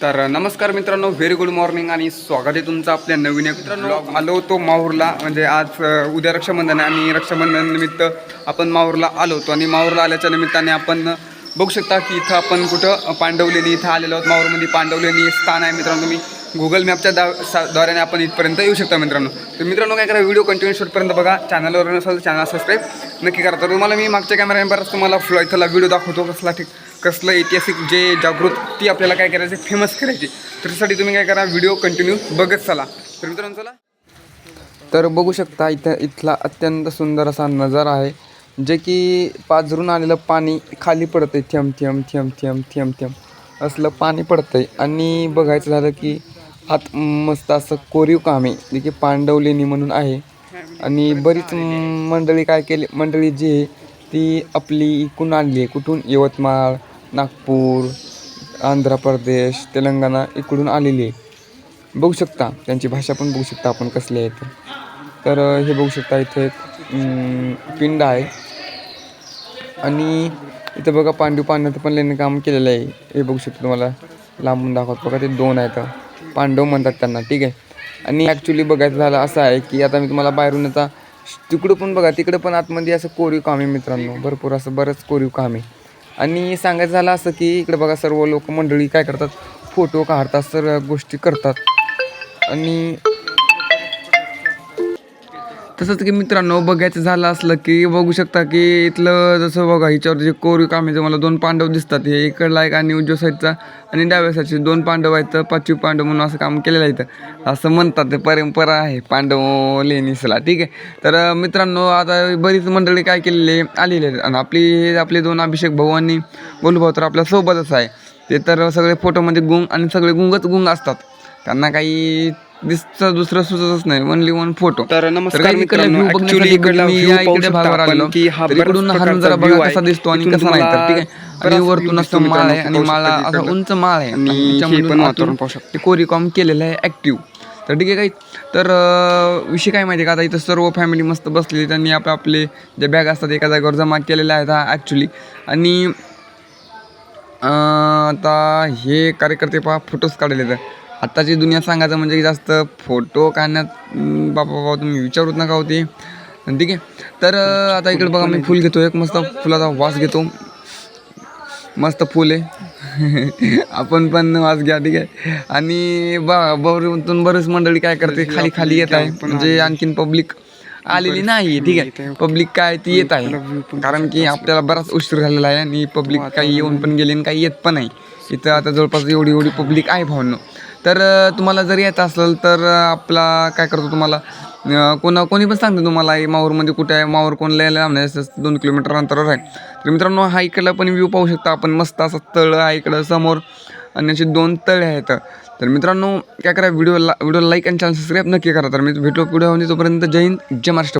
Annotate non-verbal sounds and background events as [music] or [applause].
तर नमस्कार मित्रांनो व्हेरी गुड मॉर्निंग आणि स्वागत आहे तुमचं आपल्या नवीन एक मित्रांनो आलो होतो माहूरला म्हणजे आज उद्या रक्षाबंधन आहे आणि रक्षाबंधन निमित्त आपण माहूरला आलो होतो. आणि माहूरला आल्याच्या निमित्ताने आपण बघू शकता की इथं आपण कुठं अ, पांडवलेनी इथं आलेलो आहोत. माहूरमध्ये पांडवलेनी स्थान आहे मित्रांनो तुम्ही. गुगल मॅपच्या दा सा- द्वाराने आपण इथपर्यंत येऊ शकता मित्रांनो. तर मित्रांनो काय करा व्हिडिओ कंटिन्यू शूटपर्यंत बघा. चॅनलवर नसाल चॅनल सबस्क्राईब नक्की करा. तर तुम्हाला मी मागच्या कॅमेऱ्यापर्यंत तुम्हाला फ्लो इथला व्हिडिओ दाखवतो कसला ठीक कसलं ऐतिहासिक जे जागृती आपल्याला काय करायचं फेमस करायची. त्याच्यासाठी त्यासाठी तुम्ही काय करा व्हिडिओ कंटिन्यू बघत चला. तर मित्रांनो चला. तर बघू शकता इथं इथला अत्यंत सुंदर असा नजारा आहे जे की पाझरून आलेलं पाणी खाली पडतं आहे थेंब थेंब थेंब थेंब थेंब थेंब. असलं पाणी पडतं आहे आणि बघायचं झालं की आत मस्त असं कोरीव काम आहे जे की पांडवलेणी म्हणून आहे. आणि बरीच मंडळी काय केली मंडळी जी आहे ती आपली इकडून आणली आहे. कुठून? यवतमाळ नागपूर आंध्र प्रदेश तेलंगणा इकडून आलेली आहे. बघू शकता त्यांची भाषा पण बघू शकता आपण कसली आहे तर हे बघू शकता इथे एक पिंड आहे. आणि इथं बघा पांडू पाण्याचं पण लेणी काम केलेलं आहे. हे बघू शकता तुम्हाला. लांबून दाखवत बघा ते दोन आहेत. पांडव म्हणतात त्यांना ठीक आहे? आणि ॲक्च्युली बघायचं झालं असं आहे की आता मी तुम्हाला बाहेरून आता तिकडं पण बघा तिकडं पण आतमध्ये असं कोरीव काम आहे मित्रांनो. भरपूर असं बरंच कोरीव काम आहे. आणि सांगायचं झालं असं की इकडं बघा सर्व लोक मंडळी काय करतात? फोटो काढतात सर्व गोष्टी करतात. आणि तसंच की मित्रांनो बघायचं झालं असलं की बघू शकता की इथलं जसं बघा हिच्यावर जे कोरीव काम आहे मला दोन पांडव दिसतात. हे इकडला एक आणि उजव्या साईडचा आणि डाव्या साईडचे दोन पांडव आहेत पाचवी पांडव म्हणून असं काम केलेलं आहे असं म्हणतात ते परंपरा आहे पांडव लेणीसला. ठीक आहे? तर मित्रांनो आता बरीच मंडळी काय केलेली आलेली आहेत. आणि आपली हे आपले दोन अभिषेक भाऊ आणि गोलभाऊ तर आपल्या सोबतच आहे. ते तर सगळे फोटोमध्ये गुंग आणि सगळे गुंगच गुंग असतात. त्यांना काही दिसतं दुसरं सुचतच नाही. ओनली वन फोटो तर नमस्कार मित्रांनो इकडला व्ह्यू पाहू इकडे शकता आपण की हा इकडून हा नजारा बघा कसा. दिसतो आणि कसा नाही तर ठीक आहे? आणि वरतून असं माळ आहे आणि माळा असं. उंच माळ आहे. आणि पण वातावरण पाहू शकता. कोरीकॉम केलेलं आहे ॲक्टिव्ह तर ठीक आहे काही. तर विषय काय माहिती का? आता इथं सर्व फॅमिली मस्त बसलेली त्यांनी आपले आपले जे बॅग असतात एका जागेवर जमा केलेल्या आहेत हा ॲक्च्युली आणि आता हे कार्यकर्ते पहा फोटोज काढले तर आत्ताची दुनिया सांगायचं म्हणजे की जास्त फोटो काढण्यात बाबा बाबा तुम्ही विचारूच नका होते. ठीक आहे. तर आता इकडे बघा मी फुल घेतो एक मस्त फुलाचा वास घेतो. मस्त फुल आहे. [laughs] आपण पण वास घ्या ठीक आहे. आणि बा बरोबरून बरेच मंडळी काय करते खाली खाली येत आहे. म्हणजे आणखीन पब्लिक आलेली नाही ठीक आहे. पब्लिक काय ती येत आहे. कारण की आपल्याला बराच उशीर झालेला आहे आणि पब्लिक काही येऊन पण गेली आणि काही येत पण नाही. इथं आता जवळपास एवढी एवढी पब्लिक आहे भावनो. तर तुम्हाला जर यायचं असेल तर आपला काय करतो तुम्हाला कोणा कोणी पण सांगते तुम्हाला हे माहूरमध्ये कुठे आहे? माहूर कोण लिहायला लांब दोन किलोमीटर अंतरावर आहे. तर मित्रांनो हा इकडला पण व्ह्यू पाहू शकता आपण. मस्त असं तळ आहे इकडं समोर आणि असे दोन तळे आहेत. तर मित्रांनो काय करा व्हिडिओला व्हिडिओ लाईक आणि चॅनल सबस्क्राईब नक्की करा. तर मी भेटलो व्हिडिओ तोपर्यंत जय हिंद जय महाराष्ट्र.